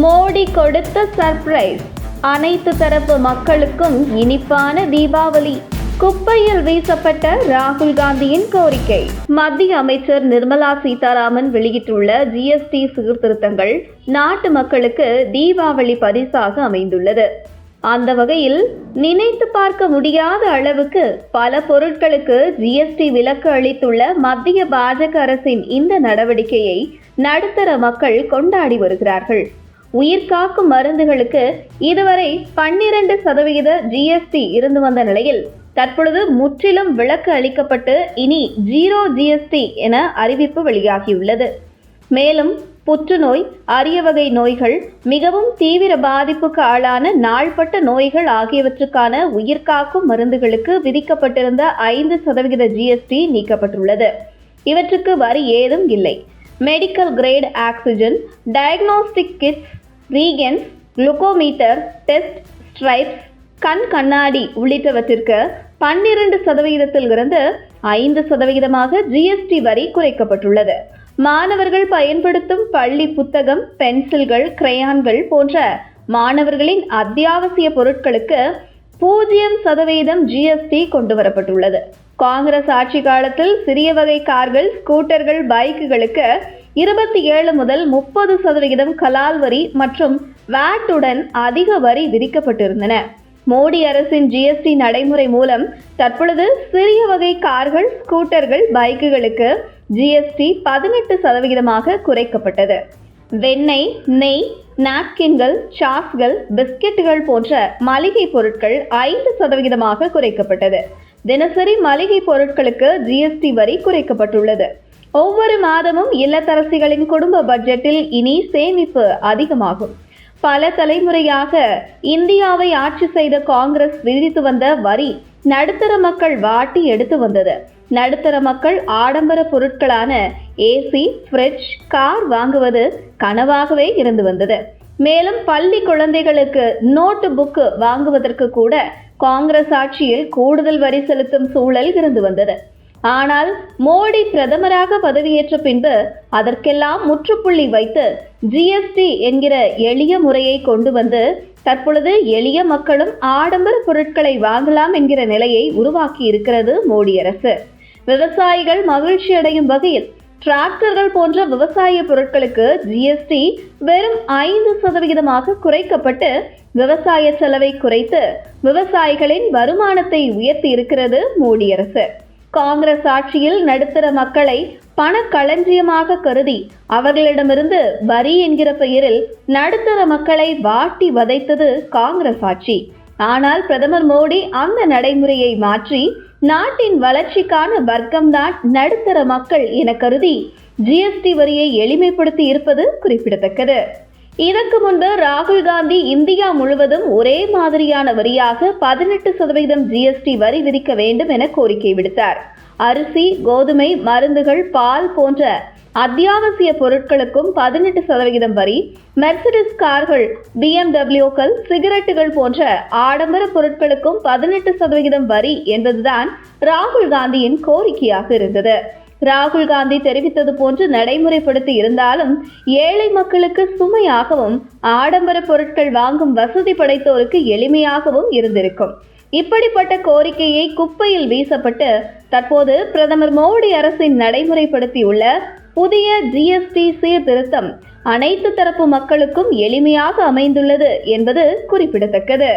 மோடி கொடுத்த சர்ப்ரைஸ். அனைத்து தரப்பு மக்களுக்கும் இனிப்பான தீபாவளி. குப்பையில் வீசப்பட்ட ராகுல் காந்தியின் கோரிக்கை. மத்திய அமைச்சர் நிர்மலா சீதாராமன் வெளியிட்டுள்ள ஜிஎஸ்டி சீர்திருத்தங்கள் நாட்டு மக்களுக்கு தீபாவளி பரிசாக அமைந்துள்ளது. அந்த வகையில் நினைத்து பார்க்க முடியாத அளவுக்கு பல பொருட்களுக்கு ஜிஎஸ்டி விலக்கு அளித்துள்ள மத்திய பாஜக அரசின் இந்த நடவடிக்கையை நடுத்தர மக்கள் கொண்டாடி வருகிறார்கள். உயிர்காக்கும் மருந்துகளுக்கு இதுவரை பன்னிரண்டு சதவிகித ஜிஎஸ்டி இருந்து வந்த நிலையில் தற்பொழுது முற்றிலும் விலக்கு அளிக்கப்பட்டு இனி ஜீரோ ஜிஎஸ்டி என அறிவிப்பு வெளியாகியுள்ளது. மேலும் புற்றுநோய் அரிய வகை நோய்கள் மிகவும் தீவிர பாதிப்புக்கு ஆளான நாள்பட்ட நோய்கள் ஆகியவற்றுக்கான உயிர்காக்கும் மருந்துகளுக்கு விதிக்கப்பட்டிருந்த ஐந்து சதவிகித ஜிஎஸ்டி நீக்கப்பட்டுள்ளது. இவற்றுக்கு வரி ஏதும் இல்லை. Medical grade oxygen diagnostic kits reagent glucometer test stripes கண் கண்ணாடி உள்ளிட்டவற்றிற்கு பன்னிரண்டு சதவிகிதத்தில் இருந்து ஐந்து சதவிகிதமாக ஜிஎஸ்டி வரி குறைக்கப்பட்டுள்ளது. மாணவர்கள் பயன்படுத்தும் பள்ளி புத்தகம் பென்சில்கள் கிரையான்கள் போன்ற மாணவர்களின் அத்தியாவசிய பொருட்களுக்கு பூஜ்ஜியம் சதவீதம் ஜிஎஸ்டி கொண்டு வரப்பட்டுள்ளது காங்கிரஸ் ஆட்சி காலத்தில் சிறிய வகை கார்கள் ஸ்கூட்டர்கள் பைக்குகளுக்கு இருபத்தி ஏழு முதல் முப்பது சதவிகிதம் கலால் வரி மற்றும் வேட்டுடன் அதிக வரி விதிக்கப்பட்டிருந்தன. மோடி அரசின் ஜிஎஸ்டி நடைமுறை மூலம் தற்பொழுது சிறிய வகை கார்கள் ஸ்கூட்டர்கள் பைக்குகளுக்கு ஜிஎஸ்டி பதினெட்டு சதவிகிதமாக குறைக்கப்பட்டது. வெண்ணெய் நெய் நாப்கின்கள் சாஸ்கள் பிஸ்கெட்டுகள் போன்ற மளிகை பொருட்கள் ஐந்து சதவிகிதமாக குறைக்கப்பட்டது. தினசரி மளிகை பொருட்களுக்கு ஜிஎஸ்டி வரி குறைக்கப்பட்டுள்ளது. ஒவ்வொரு மாதமும் இல்லத்தரசிகளின் குடும்ப பட்ஜெட்டில் இனி சேமிப்பு அதிகமாகும். பல தலைமுறையாக இந்தியாவை ஆட்சி செய்த காங்கிரஸ் விதித்து வந்த வரி நடுத்தர மக்கள் வாட்டி எடுத்து வந்தது. நடுத்தர மக்கள் ஆடம்பர பொருட்களான ஏசி ஃப்ரிட்ஜ் கார் வாங்குவது கனவாகவே இருந்து வந்தது. மேலும் பள்ளி குழந்தைகளுக்கு நோட்டு புக்கு வாங்குவதற்கு கூட காங்கிரஸ் ஆட்சியில் கூடுதல் வரி செலுத்தும் சூழல் இருந்து வந்தது. ஆனால் மோடி பிரதமராக பதவியேற்ற பின்பு அதற்கெல்லாம் முற்றுப்புள்ளி வைத்து ஜிஎஸ்டி என்கிற எளிய முறையை கொண்டு வந்து தற்பொழுது எளிய மக்களும் ஆடம்பர பொருட்களை வாங்கலாம் என்கிற நிலையை உருவாக்கி இருக்கிறது மோடி அரசு. விவசாயிகள் மகிழ்ச்சி அடையும் வகையில் டிராக்டர்கள் போன்ற விவசாய பொருட்களுக்கு ஜிஎஸ்டி வெறும் ஐந்து சதவிகிதமாக குறைக்கப்பட்டு விவசாய செலவை குறைத்து விவசாயிகளின் வருமானத்தை உயர்த்தி இருக்கிறது மோடி அரசு. காங்கிரஸ் ஆட்சியில் நடுத்தர மக்களை பணக்களஞ்சியமாக கருதி அவர்களிடமிருந்து வரி என்கிற பெயரில் நடுத்தர மக்களை வாட்டி வதைத்தது காங்கிரஸ் ஆட்சி. ஆனால் பிரதமர் மோடி அந்த நடைமுறையை மாற்றி நாட்டின் வளர்ச்சிக்கான வர்க்கம்தான் நடுத்தர மக்கள் என கருதி ஜிஎஸ்டி வரியை எளிமைப்படுத்தி இருப்பது குறிப்பிடத்தக்கது. இதற்கு முன்பு ராகுல் காந்தி இந்தியா முழுவதும் ஒரே மாதிரியான வரியாக பதினெட்டு சதவீதம் ஜிஎஸ்டி வரி விதிக்க வேண்டும் என கோரிக்கை விடுத்தார். அரிசி கோதுமை மருந்துகள் பால் போன்ற அத்தியாவசிய பொருட்களுக்கும் பதினெட்டு சதவிகிதம் வரி மெர்சிடிஸ் கார்கள் பிஎம்டபிள்யூக்கள் சிகரெட்டுகள் போன்ற ஆடம்பர பொருட்களுக்கும் பதினெட்டு சதவிகிதம் வரி என்பதுதான் ராகுல் காந்தியின் கோரிக்கையாக இருந்தது. ராகுல் காந்தி தெரிவித்தது போன்று நடைமுறைப்படுத்தி இருந்தாலும் ஏழை மக்களுக்கு சுமையாகவும் ஆடம்பர பொருட்கள் வாங்கும் வசதி படைத்தோருக்கு எளிமையாகவும் இருந்திருக்கும். இப்படிப்பட்ட கோரிக்கையை குப்பையில் வீசப்பட்டு தற்போது பிரதமர் மோடி அரசின் நடைமுறைப்படுத்தியுள்ள புதிய ஜிஎஸ்டி சீர்திருத்தம் அனைத்து தரப்பு மக்களுக்கும் எளிமையாக அமைந்துள்ளது என்பது குறிப்பிடத்தக்கது.